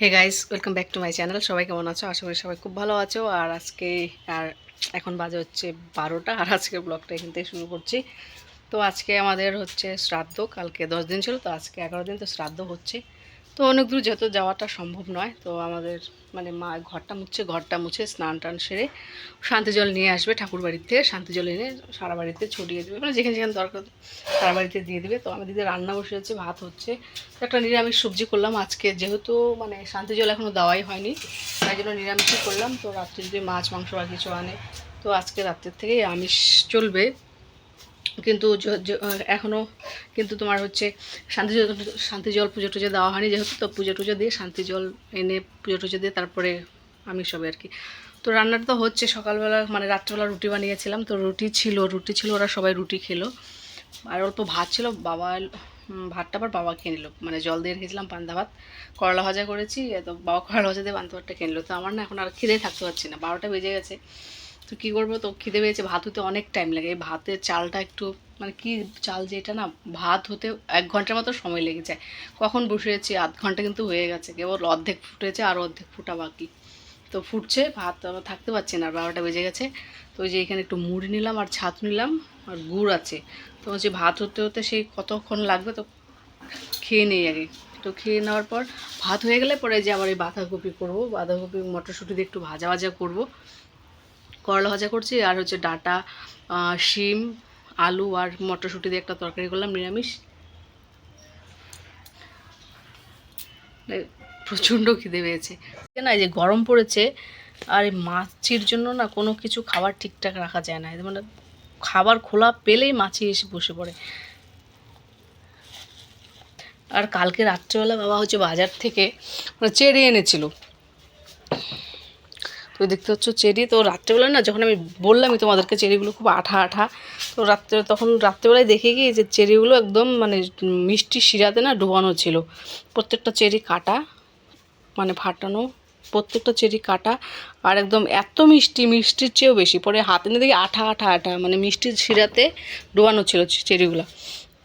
Hey guys welcome back to my channel সবাই কেমন আছো? আশা করি সবাই খুব ভালো আছো। আর আজকে, আর এখন বাজে হচ্ছে বারোটা, আর আজকের ব্লগটা এখান থেকে শুরু করছি। তো আজকে আমাদের হচ্ছে শ্রাদ্ধ, কালকে দশ দিন ছিল, তো আজকে এগারো দিন তো শ্রাদ্ধ হচ্ছে। তো অনেক দূর যেহেতু যাওয়াটা সম্ভব নয়। তো আমাদের মানে মা ঘরটা মুছছে ঘরটা মুছে স্নান টান সেরে শান্তি জল নিয়ে আসবে ঠাকুর থেকে শান্তি জল এনে সারা বাড়িতে ছড়িয়ে দেবে। মানে যেখানে যেখানে দরকার সারা বাড়িতে দিয়ে দেবে। তো আমি দিদি রান্না বসে হচ্ছে, ভাত হচ্ছে। একটা নিরামিষ সবজি করলাম আজকে। যেহেতু মানে শান্তি জল এখনও দেওয়াই হয়নি, তাই জন্য নিরামিষই করলাম। তো রাত্রে যদি মাছ, মাংস বা কিছু আনে, তো আজকে রাত্রের থেকেই আমিষ চলবে। কিন্তু এখনও কিন্তু তোমার হচ্ছে শান্তি জল শান্তি জল পুজো টুজো দেওয়া হয়নি যেহেতু, তো পুজো টুজো দিয়ে শান্তি জল এনে পুজো টুজো দিয়ে তারপরে আমি সবে আর কি। তো রান্নাটা তো হচ্ছে সকালবেলা মানে রাত্রেবেলা রুটি বানিয়েছিলাম, তো রুটি ছিল রুটি ছিল, ওরা সবাই রুটি খেলো। আর অল্প ভাত ছিল, বাবা ভাতটা আবার বাবা খেয়ে নিল। মানে জল দিয়ে রেখেছিলাম পান্তা ভাত, করলা ভাজা করেছি তো বাবা করলা ভাজা দিয়ে পান্তা ভাতটা খেয়ে নিল। তো আমার না এখন আর খিদে থাকতে পারছি না, বারোটা বেজে গেছে। তো কী করব? তো খিদে পেয়েছে। ভাত হতে অনেক টাইম লাগে। এই ভাতের চালটা একটু মানে কি চাল যেটা না, ভাত হতে এক ঘণ্টার মতো সময় লেগে যায়। কখন বসিয়েছি আধ ঘণ্টা কিন্তু হয়ে গেছে। কেবল অর্ধেক ফুটেছে আর অর্ধেক ফুটা বাকি। তো ফুটছে, ভাত থাকতে পারছি না। বারোটা বেজে গেছে। তো ওই যে এখানে একটু মুড়ি নিলাম আর ছাত নিলাম আর গুড় আছে। তো হচ্ছে ভাত হতে হতে সেই কতক্ষণ লাগবে তো খেয়ে নিই আগে। তো খেয়ে নেওয়ার পর ভাত হয়ে গেলে পরে যে আবার এই বাঁধাকপি করব। বাঁধাকপি, মটরশুঁটি দিয়ে একটু ভাজা ভাজা করব। করলা ভাজা করছি, আর হচ্ছে ডাটা শিম, আলু আর মটরশুঁটি দিয়ে একটা তরকারি করলাম, নিরামিষ। প্রচণ্ড খিদে পেয়েছে। না, এই যে গরম পড়েছে, আর এই মাছির জন্য না কোনো কিছু খাবার ঠিকঠাক রাখা যায় না। মানে খাবার খোলা পেলেই মাছি এসে বসে পড়ে। আর কালকে রাত্রেবেলা বাবা হচ্ছে বাজার থেকে মানে চেরি এনেছিল। তো দেখতে হচ্ছে চেরি, তো রাত্রেবেলা না যখন আমি বললামই তোমাদেরকে চেরিগুলো খুব আঠা আঠা, তো রাত্রে তখন রাত্রেবেলায় দেখে গিয়ে যে চেরিগুলো একদম মানে মিষ্টি শিরাতে না ডুবানো ছিল। প্রত্যেকটা চেরি কাটা মানে ফাটানো, প্রত্যেকটা চেরি কাটা, আর একদম এত মিষ্টি, মিষ্টির চেয়েও বেশি। পরে হাতে নিয়ে দেখি আঠা আঠা আঠা মানে মিষ্টির শিরাতে ডোবানো ছিল চেরিগুলো।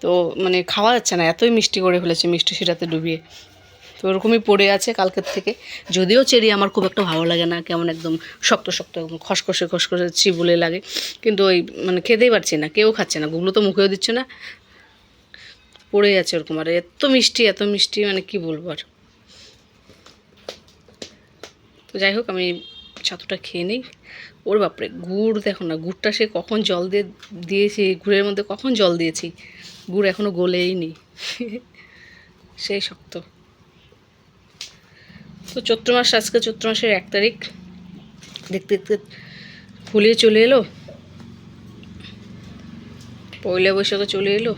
তো মানে খাওয়া যাচ্ছে না, এতই মিষ্টি করে ফেলেছে মিষ্টি শিরাতে ডুবিয়ে। তো ওরকমই পড়ে আছে কালকের থেকে। যদিও চেরি আমার খুব একটা ভালো লাগে না, কেমন একদম শক্ত শক্ত, একদম খসখসে খসখসে চিবুলে লাগে। কিন্তু ওই মানে খেতেই পারছি না, কেউ খাচ্ছে না গুগলো তো মুখেও দিচ্ছে না। পড়ে আছে ওরকম, আর এত মিষ্টি এত মিষ্টি মানে কি বলব আর। তো যাই হোক, আমি ছাতুটা খেয়ে নিই। ওর বাপরে, গুড় দেখো না, গুড়টা সে কখন জল দিয়ে দিয়েছি গুড়ের মধ্যে কখন জল দিয়েছি? গুড় এখনও গলেই নি। সেই শক্ত। তো চৈত্র মাস, আজকে চৈত্র মাসের এক তারিখ। দেখতে দেখতে ফুলিয়ে চলে এলো। পয়লা বৈশাখে চলে এলো।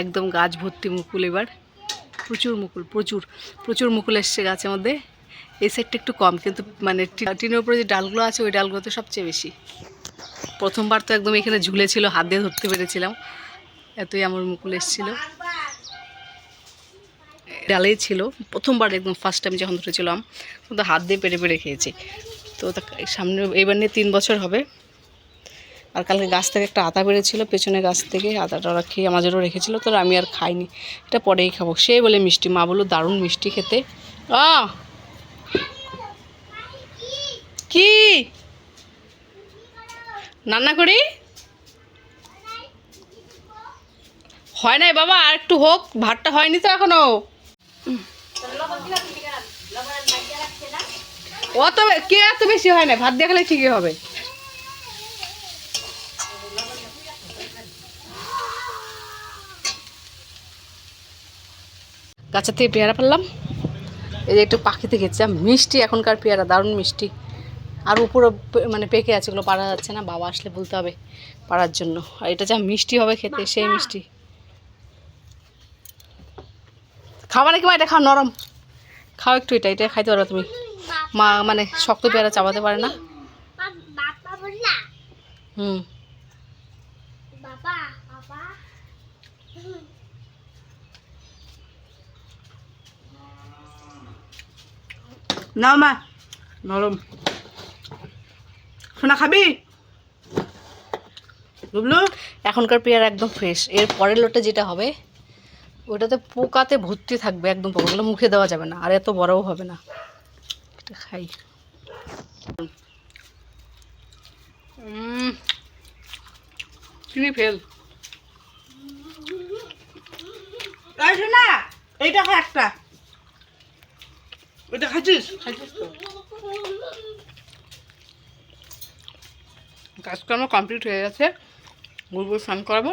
একদম গাছ ভর্তি মুকুল এবার। প্রচুর মুকুল, প্রচুর প্রচুর মুকুল এসছে গাছের মধ্যে। এই সাইডটা একটু কম, কিন্তু মানে টিনের উপরে যে ডালগুলো আছে, ওই ডালগুলোতে সবচেয়ে বেশি। প্রথমবার তো একদম এখানে ঝুলেছিল, হাত দিয়ে ধরতে পেরেছিলাম। এতই আমার মুকুল এসেছিল। ডালেই ছিল, প্রথমবার একদম ফার্স্ট টাইম যখন ধরেছিলাম, কিন্তু হাত দিয়ে পেরে পেরে খেয়েছি। তো তা সামনে এবার নিয়ে তিন বছর হবে। আর কালকে গাছ থেকে একটা আতা বেড়েছিল, পেছনে গাছ থেকে আতাটা ওরা খেয়ে আমার জন্য রেখেছিল, তো আমি আর খাইনি। এটা পরেই খাব। সে বলে মিষ্টি, মা বলল, দারুণ মিষ্টি খেতে। কি? রান্না করি? হয় নাই বাবা, আর একটু হোক, ভাতটা হয়নি তো এখনও। অত কে এত বেশি হয় না ভাত দেখালে ঠিকই হবে। গাছের থেকে পেয়ারা পারলাম। এই যে একটু পাখিতে গেছিলাম মিষ্টি এখনকার পেয়ারা দারুণ মিষ্টি। আর উপরে মানে পেকে আছে এগুলো পারা যাচ্ছে না বাবা আসলে বলতে হবে পাড়ার জন্য। আর এটা যা মিষ্টি হবে খেতে সেই মিষ্টি। খাবা নাকি মা এটা খাও নরম। খাও একটু এটা এটা খাইতে পারো তুমি। মা মানে শক্ত পেয়ারা চাবাতে পারে না। হুম। বাবা বাবা। নাও মা নরম। সোনা খাবি? বুবলু? এখনকার পেয়ারা একদম ফ্রেশ এর পরের লোটে যেটা হবে ওটাতে পোকাতে ভর্তি থাকবে একদম পোকাগুলো মুখে দেওয়া যাবে না আর এত বড়ও হবে না। এটা খাই। চিনি ফেল। সোনা এইটা একটা। ওইটা খাচ্ছিস খাচ্ছিস তো কাজকর্ম কমপ্লিট হয়ে গেছে। গুলবুল স্নান করাবো।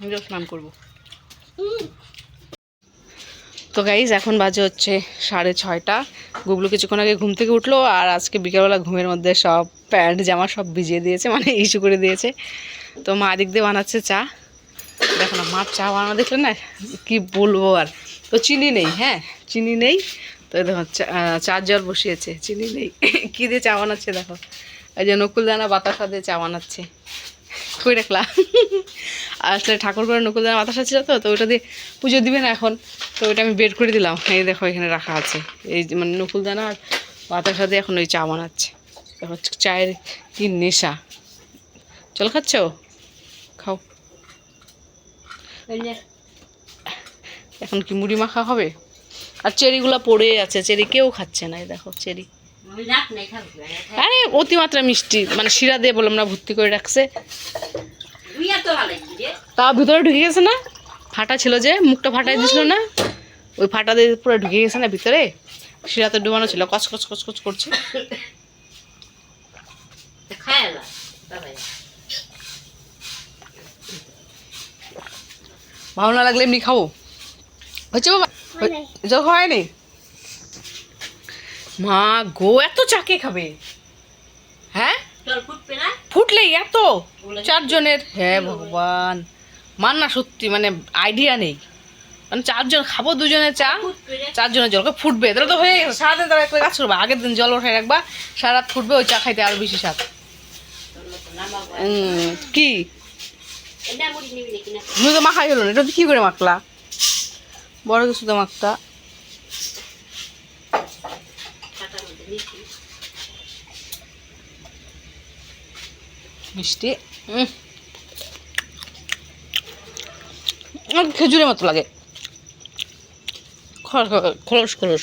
নিজেও স্নান করব। তো গাইজ এখন বাজে হচ্ছে সাড়ে ছয়টা। গুগলু কিছুক্ষণ আগে ঘুম থেকে উঠল আর আজকে বিকেলবেলা ঘুমের মধ্যে সব প্যান্ট জামা সব ভিজিয়ে দিয়েছে মানে ইস্যু করে দিয়েছে। তো মা দিক দিয়ে বানাচ্ছে চা। দেখো না মার চা বানানো দেখলে না কি বলব আর। তো চিনি নেই হ্যাঁ চিনি নেই। তো এই দেখো চা- চার জল বসিয়েছে চিনি নেই। কী দিয়ে চা বানাচ্ছে দেখো। এই যে নকুলদানা বাতাসা দিয়ে চা বানাচ্ছে। কই রাখলা আসলে ঠাকুর করে নকুলদানা বাতাসা ছিল তো তো ওইটা দিয়ে পুজো দিবে না এখন। তো ওইটা আমি বের করে দিলাম। এই দেখো এখানে রাখা আছে। এই মানে নকুলদানা আর বাতাসা দিয়ে এখন ওই চা বানাচ্ছে। দেখো চায়ের কি নেশা। চল খাচ্ছ? খাও। এখন কি মুড়ি মাখা হবে? আর চেরিগুলো পড়ে আছে, চেরি কেউ খাচ্ছে না দেখো চেরি। আরে, অতিমাত্রা মিষ্টি মানে শিরা দিয়ে বললাম না ভর্তি করে রাখছে। তা ভিতরে ঢুকে গেছে না? ফাটা ছিল যে, মুখটা ফাটাই দিছিল না? ওই ফাটা দিয়ে পুরো ঢুকে গেছে না ভিতরে? শিরাতে ডুবানো ছিল, কচ কচ কচ কচ করছে। ভালো না লাগলে এমনি খাব। হচ্ছে বাবা। হয়নি? মা গো এত চাকে খাবে। হ্যাঁ? ফুটলেই এত? চারজনের? হ্যাঁ ভগবান। মান না সত্যি মানে আইডিয়া নেই। মানে চারজন খাব দুজনের চা চারজনের জল ফুটবে। তাহলে তো হয়ে গেছে। সারাদিন তারা একটা কাজ করবে। আগের দিন জল ওঠায় রাখবা সারা রাত ফুটবে ওই চা খাইতে আরও বেশি স্বাদ। কি? তুমি তো মাখাই হলো না এটা কি করে মাখলা? বড় কিছু তো মাখতা মিষ্টি। খেজুরের মতো লাগে। খরস খরস